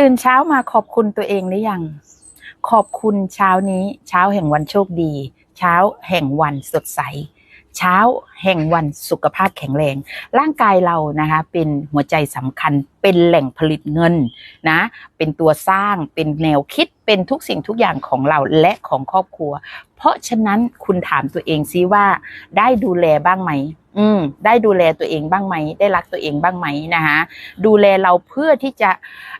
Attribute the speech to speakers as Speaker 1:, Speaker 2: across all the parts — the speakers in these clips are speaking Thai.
Speaker 1: ตื่นเช้ามาขอบคุณตัวเองหรือยัง ขอบคุณเช้านี้ เช้าแห่งวันโชคดี เช้าแห่งวันสดใส เช้าแห่งวันสุขภาพแข็งแรง ร่างกายเรานะคะเป็นหัวใจสำคัญเป็นแหล่งผลิตเงินนะเป็นตัวสร้างเป็นแนวคิดเป็นทุกสิ่งทุกอย่างของเราและของครอบครัว เพราะฉะนั้นคุณถามตัวเองซิว่า ได้ดูแลบ้างไหมอืมได้ดูแลตัวเองบ้างไหม ได้รักตัวเองบ้างไหมนะคะดูแลเราเพื่อที่จะ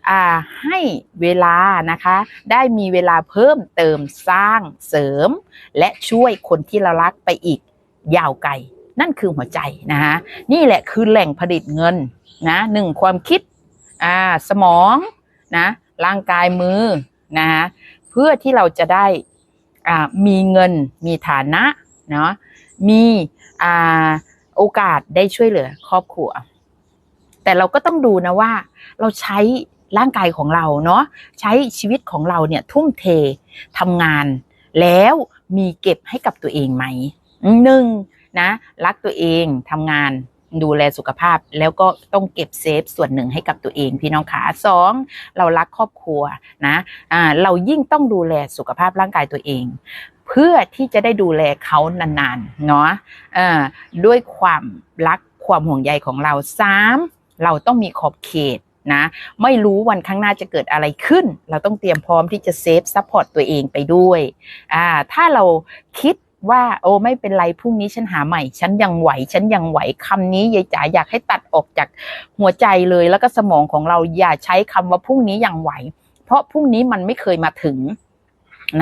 Speaker 1: อ่าให้เวลานะคะ ได้มีเวลาเพิ่มเติมสร้างเสริม และช่วยคนที่เรารักไปอีก ยาวไกล นั่นคือหัวใจนะคะนี่แหละคือแหล่งผลิตเงินนะหนึ่งความคิดอ่าสมองนะร่างกายมือนะคะเพื่อที่เราจะได้อ่ามีเงินมีฐานะเนาะมีอ่าโอกาสได้ช่วยเหลือครอบครัว แต่เราก็ต้องดูนะว่า เราใช้ร่างกายของเราเนาะใช้ชีวิตของเราเนี่ยทุ่มเททำงาน แล้วมีเก็บให้กับตัวเองไหม หนึ่งนะ รักตัวเองทำงานดูแลสุขภาพแล้วก็ต้องเก็บเซฟส่วนหนึ่งให้กับตัวเองพี่น้องขาสองเรารักครอบครัวนะอ่าเรายิ่งต้องดูแลสุขภาพร่างกายตัวเอง เพื่อที่จะได้ดูแลเขานานๆเนาะอ่อด้วยความรักความห่วงใยของเราสามเราต้องมีขอบเขตนะไม่รู้วันข้างหน้าจะเกิดอะไรขึ้น เราต้องเตรียมพร้อมที่จะเซฟซัพพอร์ตตัวเองไปด้วยอ่าถ้าเราคิด ว่า โอ้ไม่เป็นไรพรุ่งนี้ฉันหาใหม่ ฉันยังไหว ฉันยังไหวคำนี้ยายจ๋าอยากให้ตัดออกจากหัวใจเลย แล้วก็สมองของเราอย่าใช้คำว่าพรุ่งนี้ยังไหว เพราะพรุ่งนี้มันไม่เคยมาถึง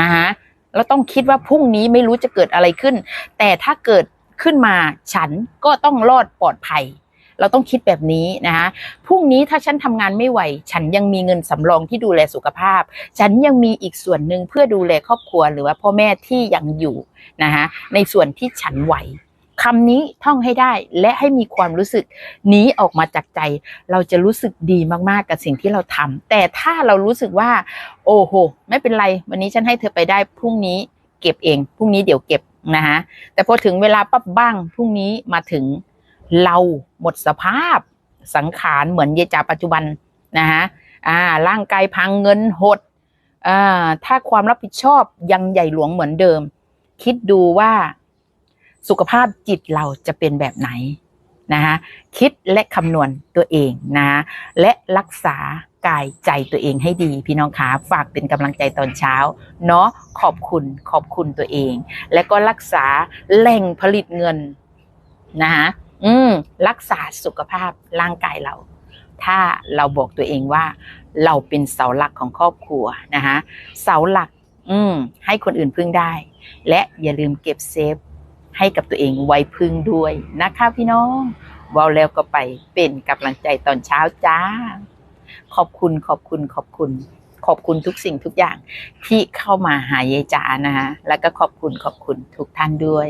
Speaker 1: นะฮะเราต้องคิดว่าพรุ่งนี้ไม่รู้จะเกิดอะไรขึ้น แต่ถ้าเกิดขึ้นมาฉันก็ต้องรอดปลอดภัย เราต้องคิดแบบนี้นะคะพรุ่งนี้ถ้าฉันทำงานไม่ไหว ฉันยังมีเงินสำรองที่ดูแลสุขภาพ ฉันยังมีอีกส่วนหนึ่งเพื่อดูแลครอบครัวหรือว่าพ่อแม่ที่ยังอยู่นะคะในส่วนที่ฉันไหวคำนี้ท่องให้ได้และให้มีความรู้สึกนี้ออกมาจากใจ เราจะรู้สึกดีมากๆกับสิ่งที่เราทำแต่ถ้าเรารู้สึกว่า โอ้โห ไม่เป็นไร วันนี้ฉันให้เธอไปได้พรุ่งนี้เก็บเองพรุ่งนี้เดี๋ยวเก็บนะคะแต่พอถึงเวลาปั๊บบ้างพรุ่งนี้มาถึง เราหมดสภาพสังขารเหมือนเยจาปัจจุบันนะฮะอ่าร่างกายพังเงินหดอ่าถ้าความรับผิดชอบยังใหญ่หลวงเหมือนเดิม คิดดูว่าสุขภาพจิตเราจะเป็นแบบไหนนะฮะคิดและคำนวณตัวเองนะฮะและรักษากายใจตัวเองให้ดี พี่น้องขาฝากเป็นกำลังใจตอนเช้า เนาะขอบคุณขอบคุณตัวเอง และก็รักษาแหล่งผลิตเงินนะฮะ อืมรักษาสุขภาพร่างกายเรา ถ้าเราบอกตัวเองว่า เราเป็นเสาหลักของครอบครัวนะคะเสาหลัก อืม ให้คนอื่นพึ่งได้ และอย่าลืมเก็บเซฟให้กับตัวเองไว้พึ่งด้วยนะคะพี่น้องเวาแล้วก็ไปเป็นกำลังใจตอนเช้าจ้า ขอบคุณขอบคุณขอบคุณ ขอบคุณทุกสิ่งทุกอย่างที่เข้ามาหายายจ๋านะคะแล้วก็ขอบคุณขอบคุณทุกท่านด้วย